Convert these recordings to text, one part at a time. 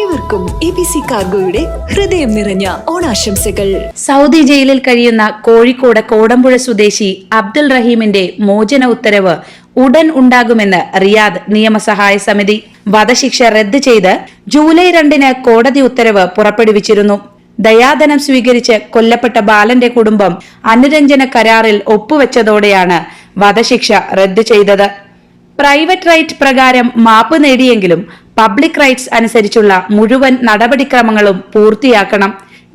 ഏവർക്കും A B C കാർഗോയുടെ ഹൃദയം നിറഞ്ഞ ഓണാശംസകൾ. സൗദി ജയിലിൽ കഴിയുന്ന കോഴിക്കോട് കോടമ്പുഴ സ്വദേശി അബ്ദുൽ റഹീമിന്റെ മോചന ഉത്തരവ് ഉടൻ ഉണ്ടാകുമെന്ന് റിയാദ് നിയമസഹായ സമിതി. വധശിക്ഷ റദ്ദ് ചെയ്ത് ജൂലൈ രണ്ടിന് കോടതി ഉത്തരവ് പുറപ്പെടുവിച്ചിരുന്നു. ദയാധനം സ്വീകരിച്ച് കൊല്ലപ്പെട്ട ബാലന്റെ കുടുംബം അനുരഞ്ജന കരാറിൽ ഒപ്പുവെച്ചതോടെയാണ് വധശിക്ഷ റദ്ദ് ചെയ്തത്. പ്രൈവറ്റ് റൈറ്റ് പ്രകാരം മാപ്പ് നേടിയെങ്കിലും പബ്ലിക് റൈറ്റ്സ് അനുസരിച്ചുള്ള മുഴുവൻ നടപടിക്രമങ്ങളും പൂർത്തിയാക്കണം.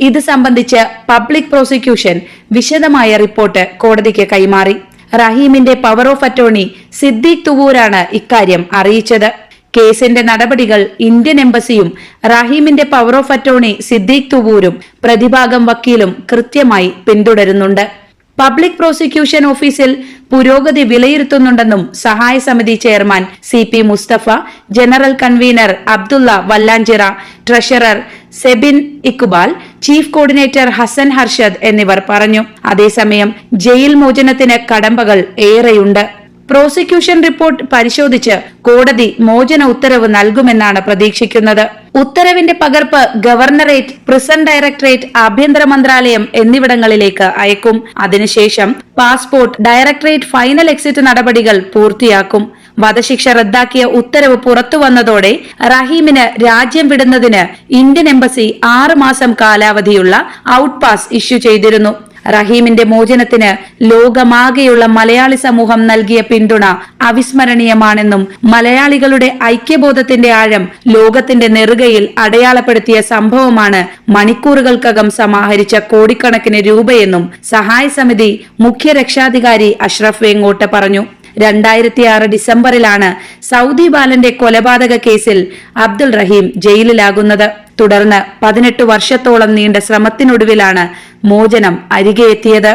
ഇത് സംബന്ധിച്ച് പബ്ലിക് പ്രോസിക്യൂഷൻ വിശദമായ റിപ്പോർട്ട് കോടതിക്ക് കൈമാറി. റഹീമിന്റെ പവർ ഓഫ് അറ്റോർണി സിദ്ദീഖ് തുവൂരാണ് ഇക്കാര്യം അറിയിച്ചത്. കേസിന്റെ നടപടികൾ ഇന്ത്യൻ എംബസിയും റഹീമിന്റെ പവർ ഓഫ് അറ്റോർണി സിദ്ദീഖ് തുവൂരും പ്രതിഭാഗം വക്കീലും കൃത്യമായി പിന്തുടരുന്നുണ്ട്. പബ്ലിക് പ്രോസിക്യൂഷൻ ഓഫീസിൽ പുരോഗതി വിലയിരുത്തുന്നുണ്ടെന്നും സഹായ സമിതി chairman C P Mustafa general convener Abdulla Vallanchira treasurer Sebin Iqbal chief coordinator Hassan Harshad എന്നിവർ പറഞ്ഞു. അതേസമയം ജയിൽ മോചനത്തിന് കടമ്പകൾ ഏറെയുണ്ട്. പ്രോസിക്യൂഷൻ റിപ്പോർട്ട് പരിശോധിച്ച് കോടതി മോചന ഉത്തരവ് നൽകുമെന്നാണ് പ്രതീക്ഷിക്കുന്നത്. ഉത്തരവിന്റെ പകർപ്പ് ഗവർണറേറ്റ് പ്രിസൺ ഡയറക്ടറേറ്റ് ആഭ്യന്തര മന്ത്രാലയം എന്നിവിടങ്ങളിലേക്ക് അയക്കും. അതിനുശേഷം പാസ്പോർട്ട് ഡയറക്ടറേറ്റ് ഫൈനൽ എക്സിറ്റ് നടപടികൾ പൂർത്തിയാക്കും. വധശിക്ഷ റദ്ദാക്കിയ ഉത്തരവ് പുറത്തു വന്നതോടെ റഹീമിന് രാജ്യം വിടുന്നതിന് ഇന്ത്യൻ എംബസി ആറ് മാസം കാലാവധിയുള്ള ഔട്ട് പാസ് ഇഷ്യൂ ചെയ്തിരുന്നു. റഹീമിന്റെ മോചനത്തിന് ലോകമാകെയുള്ള മലയാളി സമൂഹം നൽകിയ പിന്തുണ അവിസ്മരണീയമാണെന്നും മലയാളികളുടെ ഐക്യബോധത്തിന്റെ ആഴം ലോകത്തിന്റെ നെറുകയിൽ അടയാളപ്പെടുത്തിയ സംഭവമാണ് മണിക്കൂറുകൾക്കകം സമാഹരിച്ച കോടിക്കണക്കിന് രൂപയെന്നും സഹായ സമിതി മുഖ്യ രക്ഷാധികാരി അഷ്റഫ് വെങ്ങോട്ട് പറഞ്ഞു. രണ്ടായിരത്തി ആറ് ഡിസംബറിലാണ് സൗദി ബാലന്റെ കൊലപാതക കേസിൽ അബ്ദുൾ റഹീം ജയിലിലാകുന്നത്. തുടർന്ന് പതിനെട്ട് വർഷത്തോളം നീണ്ട ശ്രമത്തിനൊടുവിലാണ് മോചനം അരികെ എത്തിയത്